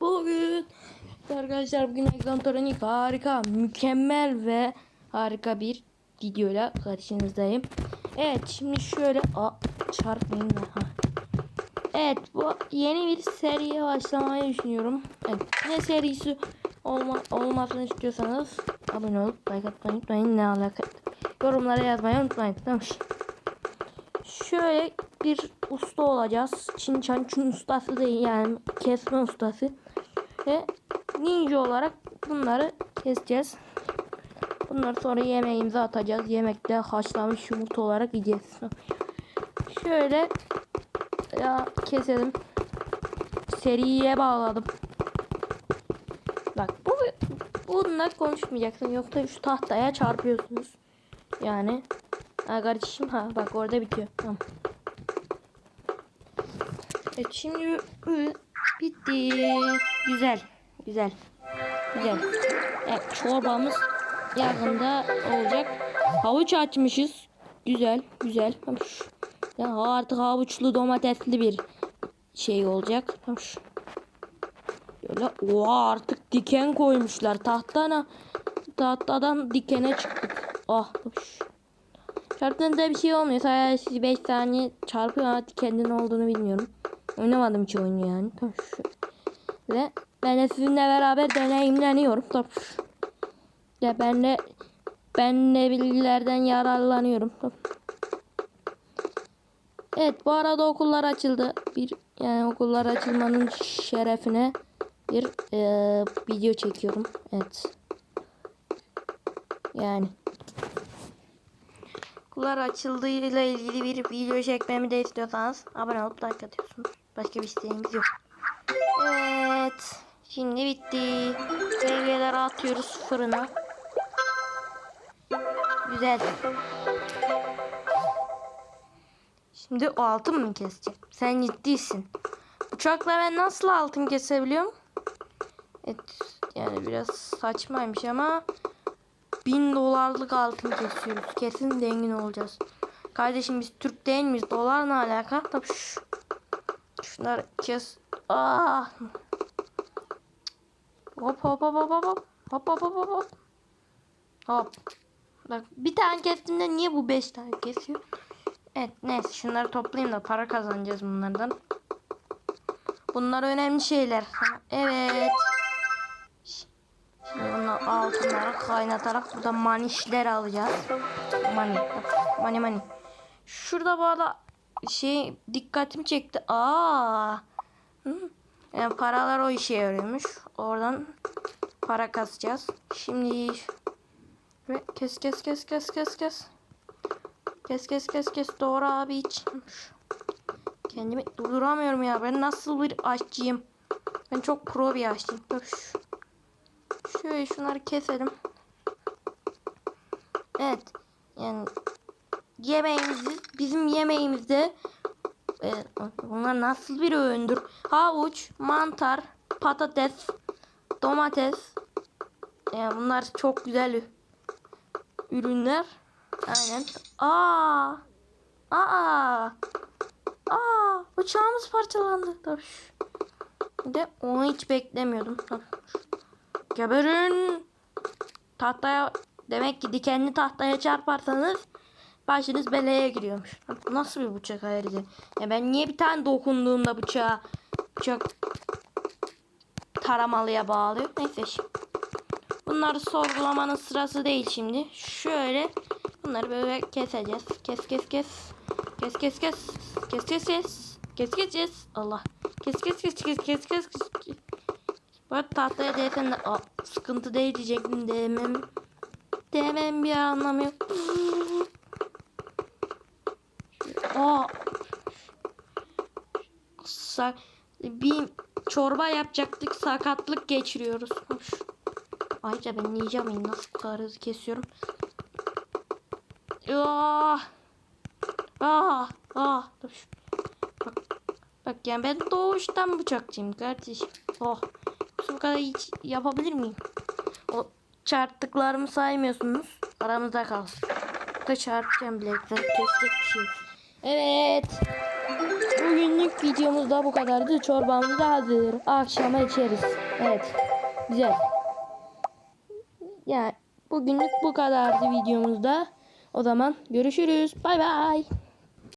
Bugün arkadaşlar bugün Exantronik harika, mükemmel ve harika bir videoyla karşınızdayım. Evet şimdi şöyle a çarpmayın da. Ha. Evet bu yeni bir seriye başlamayı düşünüyorum. Evet, ne serisi olma, olmasını istiyorsanız abone olup like atmayı unutmayın. Ne alaka? Yorumlara yazmayı unutmayın. Tamam. Şöyle bir usta olacağız. Çin Çan Çun ustası değil yani kesme ustası. Ve ninja olarak bunları keseceğiz. Bunları sonra yemeğimize atacağız. Yemekte haşlanmış yumurta olarak yiyeceğiz. Şöyle ya keselim. Seriye bağladım. Bak bu bununla konuşmayacaksın. Yoksa şu tahtaya çarpıyorsunuz. Yani ha kardeşim ha bak orada bitiyor. Tamam. Evet şimdi bitti. Güzel. Güzel. Güzel. Evet çorbamız yakında olacak. Havuç açmışız. Güzel. Güzel. Ya artık havuçlu domatesli bir şey olacak. Böyle oha artık diken koymuşlar. Tahtana tahtadan dikene çıktık. Ah. Hoş. Çarptığında bir şey olmuyor. Sadece 5 saniye çarpıyor ama dikenli olduğunu bilmiyorum. Oynamadım hiç oyunu yani. Ve ben de sizinle beraber deneyimleniyorum. Ya ben de ben de bilgilerden yararlanıyorum. Evet bu arada okullar açıldı. Bir yani okullar açılmanın şerefine bir e, video çekiyorum. Evet. Yani okullar açıldığıyla ilgili bir video çekmemi de istiyorsanız abone olup like atıyorsunuz. Başka bir isteğimiz yok. Evet. Şimdi bitti. Devreleri atıyoruz fırına. Güzel. Şimdi o altın mı keseceğim? Sen ciddisin. Bıçakla ben nasıl altın kesebiliyorum? Evet. Yani biraz saçmaymış ama bin dolarlık altın kesiyoruz. Kesin zengin olacağız. Kardeşim biz Türk değil miyiz? Dolar ne alaka? Tabii şu. Şunları kes. Aa. Hop hop hop hop hop hop. Hop hop hop hop. Bak bir tane kestiğimde niye bu beş tane kesiyor? Evet neyse şunları toplayayım da para kazanacağız bunlardan. Bunlar önemli şeyler. Evet. Bunu altınları kaynatarak burada manişler alacağız. Mani. Mani mani. Şurada arada şey dikkatimi çekti. Aa. Hı. Yani paralar o işe yarıyormuş. Oradan para kasacağız. Şimdi ve kes kes kes kes kes kes. Kes kes kes kes doğru abi hiç. Kendimi durduramıyorum ya. Ben nasıl bir aşçıyım. Ben çok pro bir aşçıyım. Dur. Şöyle şunları keselim. Evet. Yani yemeğimizi bizim yemeğimizde e, bunlar nasıl bir öğündür? Havuç, mantar, patates, domates. Yani bunlar çok güzel ürünler. Aynen. Aa! Aa! Aa! Uçağımız parçalandı. Tabii. Bir de onu hiç beklemiyordum. Tabii. Geberin. Tahtaya demek ki dikenli tahtaya çarparsanız başınız belaya giriyormuş. Nasıl bir bıçak ayrıca? Ya ben niye bir tane dokunduğumda bıçağı bıçak taramalıya bağlıyor? Neyse şimdi. Bunları sorgulamanın sırası değil şimdi. Şöyle bunları böyle keseceğiz. Kes kes kes. Kes kes kes. Kes kes kes. Kes kes kes. Allah. Kes kes kes kes kes kes kes. Bu arada tahtaya değsen de Aa, sıkıntı değil diyecektim demem. Demem bir anlamı yok. Aa. Sa bir çorba yapacaktık sakatlık geçiriyoruz. Ayrıca ben yiyeceğim nasıl hızlı kesiyorum. Ah. Ah. Ah. Dur. Bak. Bak yani ben doğuştan bıçakçıyım kardeşim. Oh. Bu kadar hiç yapabilir miyim? O çarptıklarımı saymıyorsunuz. Aramızda kalsın. Da çarpacağım bilekten. Kesecek bir şey. Evet. Bugünlük videomuz da bu kadardı. Çorbamız da hazır. Akşama içeriz. Evet. Güzel. Ya bugünlük bu kadardı videomuzda. O zaman görüşürüz. Bay bay.